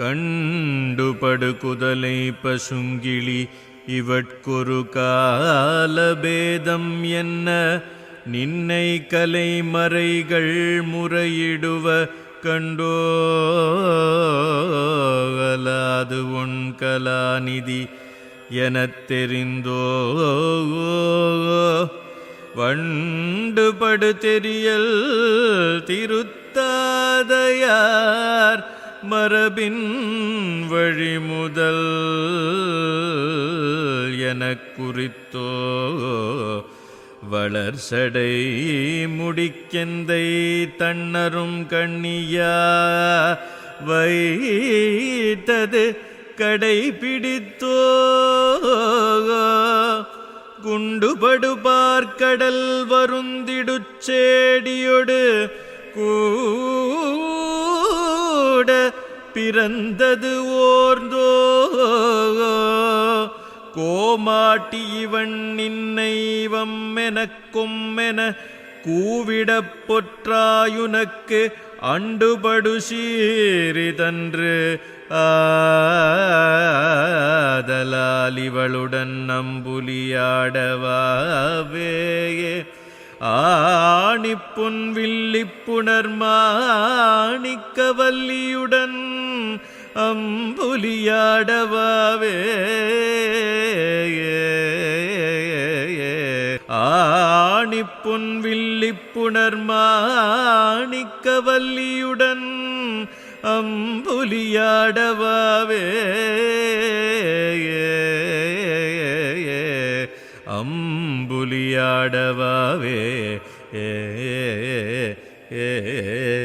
கண்டுபடு குதலை பசுங்கிளி இவட்கொரு காலபேதம் என்ன? நின்னை கலை மறைகள் முறையிடுவ கண்டோகலாது உன் கலாநிதி எனத் தெரிந்தோ? வண்டுபடு தெரியல் திருத்தாதையார் மரபின் வழிமுதல் எனக் குறித்தோ வளர்சடை முடிக்கெந்தை தன்னரும் கண்ணியா வைத்தது கடைபிடித்தோ குண்டுபடு வருந்திடுச்சேடியொடு கூ பிறந்தது ஓர்ந்தோ. கோமாட்டி இவன் நின்னைவம் எனக்கும் என கூவிடப் பொற்றாயுனக்கு அண்டுபடு சீரிதன்று ஆதலால் இவளுடன் நம்புலியாடவாவேயே. ஆணிப்புன் வில்லிப்புணர் மாணிக்கவல்லியுடன் அம்புலியாடவாவே ஆணிப்புன் வில்லிப்புணர் மாணிக்கவல்லியுடன் அம்புலியாடவாவே அம்புலியாடவாவே. ஏ ஏ